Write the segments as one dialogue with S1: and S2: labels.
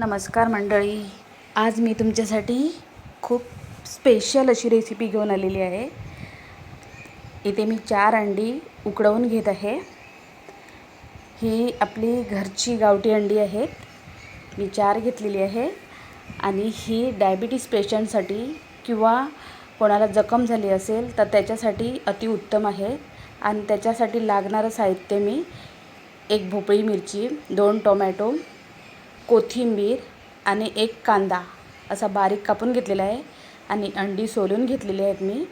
S1: नमस्कार मंडळी. आज मी तुमच्यासाठी खूप स्पेशल अशी रेसिपी घेऊन आलेली आहे. इथे मी चार अंडी उकडवून घेत आहे. ही आपली घरची गावठी अंडी आहेत. मी चार घेतलेली आहे. आणि ही डायबिटीस पेशंटसाठी किंवा कोणाला जखम झाली असेल तर त्याच्यासाठी अतिउत्तम आहे. आणि त्याच्यासाठी लागणारं साहित्य मी एक भोपळी मिरची दोन टोमॅटो कोथिंबीर आणि एक कांदा असा बारीक कापून घेतलेला आहे आणि अंडी सोलून घेतलेली आहेत मी.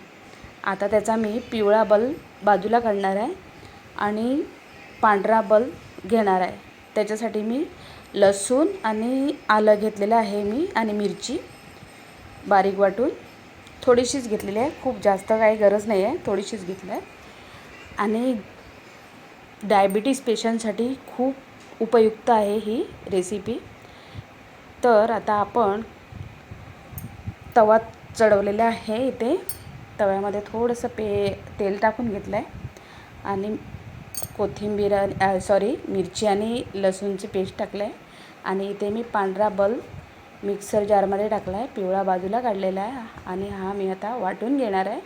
S1: आता त्याचा मी पिवळा बल बाजूला काढणार आहे आणि पांढरा बल घेणार आहे. त्याच्यासाठी मी लसूण आणि आलं घेतलेलं आहे मी आणि मिरची बारीक वाटून. थोडीशीच घेतलेली आहे. खूप जास्त काही गरज नाही आहे. थोडीशीच घेतली आहे. आणि डायबिटीस पेशंटसाठी खूप उपयुक्त आहे ही रेसिपी तर आता आपण तवा चढवलेला आहे इथे. तव्यामध्ये थोडंसं पे तेल टाकून घेतलं आहे आणि कोथिंबीर सॉरी मिरची आणि लसूणची पेस्ट टाकलं आहे आणि इथे मी पांढरा बल मिक्सर जारमध्ये टाकला आहे पिवळा बाजूला काढलेला आहे. आणि हा मी आता वाटून घेणार आहे.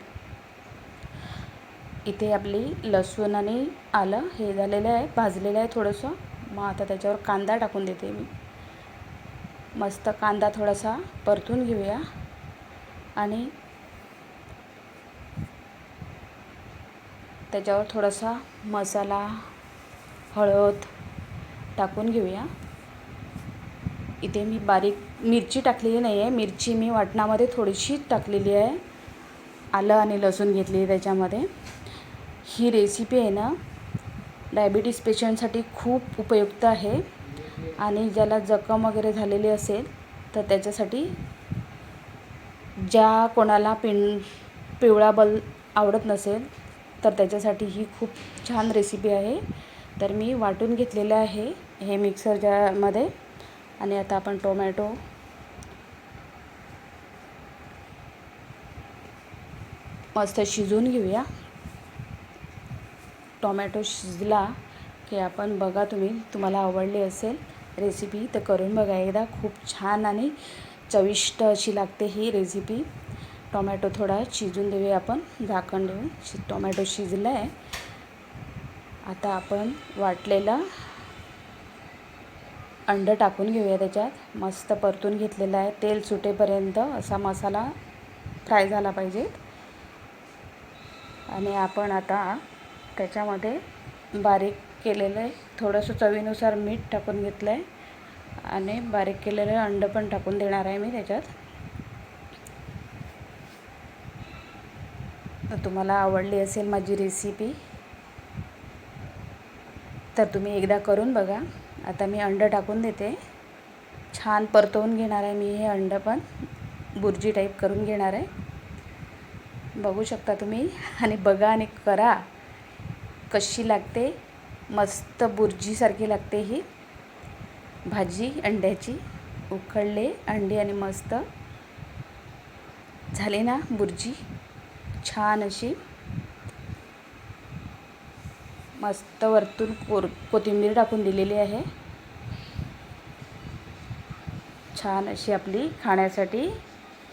S1: इथे आपली लसूण आणि आलं हे झालेलं आहे. भाजलेलं आहे थोडंसं. मग आता त्याच्यावर कांदा टाकून देते मी. मस्त कांदा थोडासा परतून घेऊया. आणि त्याच्यावर थोडासा मसाला हळद टाकून घेऊया. इथे मी बारीक मिरची टाकलेली नाही आहे मिरची मी वाटणामध्ये थोडीशी टाकलेली आहे. आलं आणि लसूण घेतली आहे त्याच्यामध्ये. ही रेसिपी आहे ना डायबिटीस पेशंटसाठी खूप उपयुक्त आहे. आणि ज्याला जखम वगैरे झालेली असेल तर त्याच्यासाठी ज्या कोणाला पिं पिवळा बल आवडत नसेल तर त्याच्यासाठी ही खूप छान रेसिपी आहे. तर मी वाटून घेतलेलं आहे हे मिक्सर ज्यामध्ये. आणि आता आपण टोमॅटो मस्त शिजवून घेऊया. टोमॅटो शिजला की आपण बघा तुम्ही तुम्हाला आवडली असेल रेसिपी तर करून बघा एकदा. खूप छान आणि चविष्ट अशी लागते ही रेसिपी टोमॅटो थोडा शिजून देऊया आपण झाकण देऊन. शि टोमॅटो शिजला आहे आता आपण वाटलेलं अंडं टाकून घेऊया त्याच्यात. मस्त परतून घेतलेलं आहे. तेल सुटेपर्यंत असा मसाला फ्राय झाला पाहिजे आणि आपण आता त्याच्यामध्ये बारीक केलेलं आहे थोडंसं चवीनुसार मीठ टाकून घेतलं आहे आणि बारीक केलेलं अंडं पण टाकून देणार आहे मी त्याच्यात. तुम्हाला आवडली असेल माझी रेसिपी तर तुम्ही एकदा करून बघा. आता मी अंडं टाकून देते. छान परतवून घेणार आहे मी हे अंडं पण. बुर्जी टाईप करून घेणार आहे. बघू शकता तुम्ही आणि बघा आणि करा. कशी लागते? मस्त बुर्जीसारखी लागते ही. भाजी अंड्याची. उकळले अंडी आणि मस्त. झाले ना बुर्जी? छान अशी. मस्त वरतून कोर कोथिंबीर टाकून दिलेली आहे. छान अशी आपली खाण्यासाठी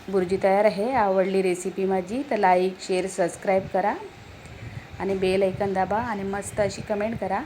S1: बुर्जी तयार आहे. आवडली रेसिपी माझी तर लाईक शेअर सबस्क्राईब करा. आणि बेल ऐकन दाबा आणि मस्त अशी कमेंट करा.